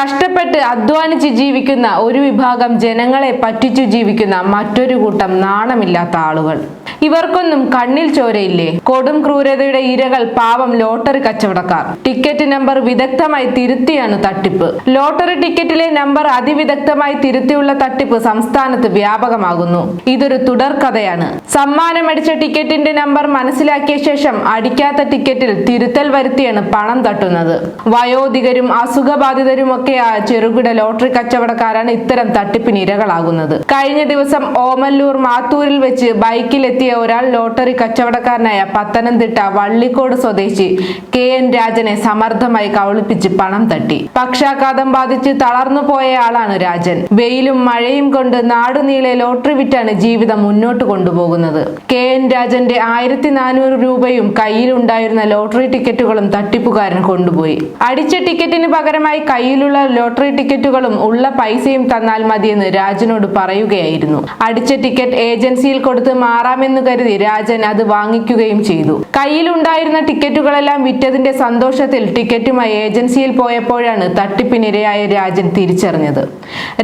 കഷ്ടപ്പെട്ട് അധ്വാനിച്ച് ജീവിക്കുന്ന ഒരു വിഭാഗം ജനങ്ങളെ പറ്റിച്ചു ജീവിക്കുന്ന മറ്റൊരു കൂട്ടം നാണമില്ലാത്ത ആളുകൾ. ഇവർക്കൊന്നും കണ്ണിൽ ചോരയില്ലേ? കൊടും ക്രൂരതയുടെ ഇരകൾ പാവം ലോട്ടറി കച്ചവടക്കാർ. ടിക്കറ്റ് നമ്പർ വിദഗ്ധമായി തിരുത്തിയാണ് തട്ടിപ്പ്. ലോട്ടറി ടിക്കറ്റിലെ നമ്പർ അതിവിദഗ്ധമായി തിരുത്തിയുള്ള തട്ടിപ്പ് സംസ്ഥാനത്ത് വ്യാപകമാകുന്നു. ഇതൊരു തുടർക്കഥയാണ്. സമ്മാനമടിച്ച ടിക്കറ്റിന്റെ നമ്പർ മനസ്സിലാക്കിയ ശേഷം അടിക്കാത്ത ടിക്കറ്റിൽ തിരുത്തൽ വരുത്തിയാണ് പണം തട്ടുന്നത്. വയോധികരും അസുഖബാധിതരുമൊക്കെയായ ചെറുകിട ലോട്ടറി കച്ചവടക്കാരാണ് ഇത്തരം തട്ടിപ്പിന് ഇരകളാകുന്നത്. കഴിഞ്ഞ ദിവസം ഓമല്ലൂർ മാത്തൂരിൽ വെച്ച് ബൈക്കിലെത്തിയ ഒരാൾ ലോട്ടറി കച്ചവടക്കാരനായ പത്തനംതിട്ട വള്ളിക്കോട് സ്വദേശി കെ എൻ രാജനെ സമർത്ഥമായി കവളിപ്പിച്ച് പണം തട്ടി. പക്ഷാഘാതം ബാധിച്ച് തളർന്നു പോയയാളാണ് രാജൻ. വെയിലും മഴയും കൊണ്ട് നാടുനീളെ ലോട്ടറി വിറ്റാണ് ജീവിതം മുന്നോട്ട് കൊണ്ടുപോകുന്നത്. കെ എൻ രാജന്റെ ആയിരത്തി നാനൂറ് രൂപയും കയ്യിലുണ്ടായിരുന്ന ലോട്ടറി ടിക്കറ്റുകളും തട്ടിപ്പുകാരൻ കൊണ്ടുപോയി. അടിച്ച ടിക്കറ്റിന് പകരമായി കയ്യിലുള്ള ലോട്ടറി ടിക്കറ്റുകളും ഉള്ള പൈസയും തന്നാൽ മതിയെന്ന് രാജനോട് പറയുകയായിരുന്നു. അടിച്ച ടിക്കറ്റ് ഏജൻസിയിൽ കൊടുത്ത് മാറാമെന്ന് കരുതി രാജൻ അത് വാങ്ങിക്കുകയും ചെയ്തു. കയ്യിലുണ്ടായിരുന്ന ടിക്കറ്റുകളെല്ലാം വിറ്റതിന്റെ സന്തോഷത്തിൽ ടിക്കറ്റുമായി ഏജൻസിയിൽ പോയപ്പോഴാണ് തട്ടിപ്പിനിരയായ രാജൻ തിരിച്ചറിഞ്ഞത്.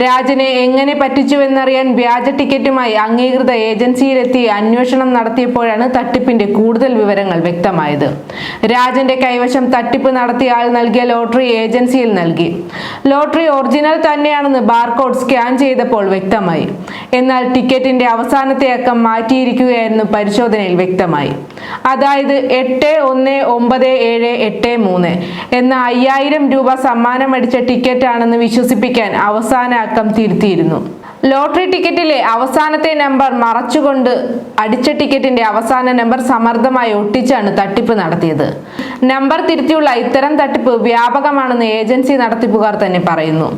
രാജനെ എങ്ങനെ പറ്റിച്ചുവെന്നറിയാൻ വ്യാജ ടിക്കറ്റുമായി അംഗീകൃത ഏജൻസിയിലെത്തി അന്വേഷണം നടത്തിയപ്പോഴാണ് തട്ടിപ്പിന്റെ കൂടുതൽ വിവരങ്ങൾ വ്യക്തമായത്. രാജന്റെ കൈവശം തട്ടിപ്പ് നടത്തിയ ആൾ നൽകിയ ലോട്ടറി ഏജൻസിയിൽ നൽകി. ലോട്ടറി ഒറിജിനൽ തന്നെയാണെന്ന് ബാർകോഡ് സ്കാൻ ചെയ്തപ്പോൾ വ്യക്തമായി. എന്നാൽ ടിക്കറ്റിന്റെ അവസാനത്തെ അക്കം മാറ്റിയിരിക്കുകയായിരുന്നു പരിശോധനയിൽ വ്യക്തമായി. അതായത് എട്ട് ഒന്ന് ഒമ്പത് ഏഴ് എട്ട് മൂന്ന്. എന്ന അയ്യായിരം രൂപ സമ്മാനമടിച്ച ടിക്കറ്റ് ആണെന്ന് വിശ്വസിപ്പിക്കാൻ അവസാന അക്കം തിരുത്തിയിരുന്നു. ലോട്ടറി ടിക്കറ്റിലെ അവസാനത്തെ നമ്പർ മറച്ചുകൊണ്ട് അടിച്ച ടിക്കറ്റിന്റെ അവസാന നമ്പർ സമർത്ഥമായി ഒട്ടിച്ചാണ് തട്ടിപ്പ് നടത്തിയത്. നമ്പർ തിരുത്തിയുള്ള ഇത്തരം തട്ടിപ്പ് വ്യാപകമാണെന്ന് ഏജൻസി നടത്തിപ്പുകാർ തന്നെ പറയുന്നു.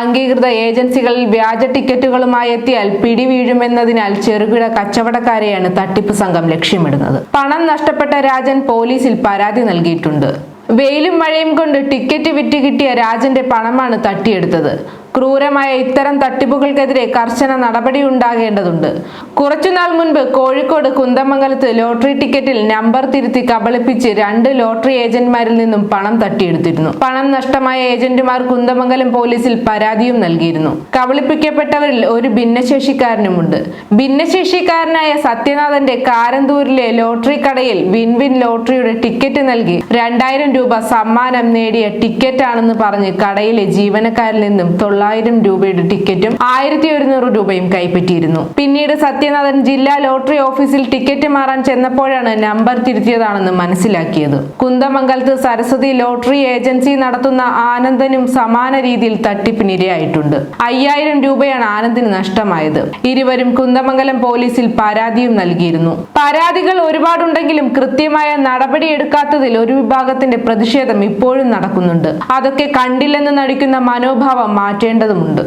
അംഗീകൃത ഏജൻസികളിൽ വ്യാജ ടിക്കറ്റുകളുമായി എത്തിയാൽ പിടിവീഴുമെന്നതിനാൽ ചെറുകിട കച്ചവടക്കാരെയാണ് തട്ടിപ്പ് സംഘം ലക്ഷ്യമിടുന്നത്. പണം നഷ്ടപ്പെട്ട രാജൻ പോലീസിൽ പരാതി നൽകിയിട്ടുണ്ട്. വെയിലും മഴയും കൊണ്ട് ടിക്കറ്റ് വിറ്റ് കിട്ടിയ രാജന്റെ പണമാണ് തട്ടിയെടുത്തത്. ക്രൂരമായ ഇത്തരം തട്ടിപ്പുകൾക്കെതിരെ കർശന നടപടി ഉണ്ടാകേണ്ടതുണ്ട്. കുറച്ചുനാൾ മുൻപ് കോഴിക്കോട് കുന്തമംഗലത്ത് ലോട്ടറി ടിക്കറ്റിൽ നമ്പർ തിരുത്തി കബളിപ്പിച്ച് രണ്ട് ലോട്ടറി ഏജന്റുമാരിൽ നിന്നും പണം തട്ടിയെടുത്തിരുന്നു. പണം നഷ്ടമായ ഏജന്റുമാർ കുന്തമംഗലം പോലീസിൽ പരാതിയും നൽകിയിരുന്നു. കബളിപ്പിക്കപ്പെട്ടവരിൽ ഒരു ഭിന്നശേഷിക്കാരനുമുണ്ട്. ഭിന്നശേഷിക്കാരനായ സത്യനാഥന്റെ കാരന്തൂരിലെ ലോട്ടറി കടയിൽ വിൻ വിൻ ലോട്ടറിയുടെ ടിക്കറ്റ് നൽകി രണ്ടായിരം രൂപ സമ്മാനം നേടിയ ടിക്കറ്റാണെന്ന് പറഞ്ഞ് കടയിലെ ജീവനക്കാരിൽ നിന്നും രൂപയുടെ ടിക്കറ്റും ആയിരത്തി ഒരുന്നൂറ് രൂപയും കൈപ്പറ്റിയിരുന്നു. പിന്നീട് സത്യനാഥൻ ജില്ലാ ലോട്ടറി ഓഫീസിൽ ടിക്കറ്റ് മാറാൻ ചെന്നപ്പോഴാണ് നമ്പർ തിരുത്തിയതാണെന്ന് മനസ്സിലാക്കിയത്. കുന്തമംഗലത്ത് സരസ്വതി ലോട്ടറി ഏജൻസി നടത്തുന്ന ആനന്ദനും സമാന രീതിയിൽ തട്ടിപ്പിനിരയായിട്ടുണ്ട്. അയ്യായിരം രൂപയാണ് ആനന്ദിന് നഷ്ടമായത്. ഇരുവരും കുന്തമംഗലം പോലീസിൽ പരാതിയും നൽകിയിരുന്നു. പരാതികൾ ഒരുപാടുണ്ടെങ്കിലും കൃത്യമായ നടപടിയെടുക്കാത്തതിൽ ഒരു വിഭാഗത്തിന്റെ പ്രതിഷേധം ഇപ്പോഴും നടക്കുന്നുണ്ട്. അതൊക്കെ കണ്ടില്ലെന്ന് നടിക്കുന്ന മനോഭാവം മാറ്റേണ്ടതുമുണ്ട്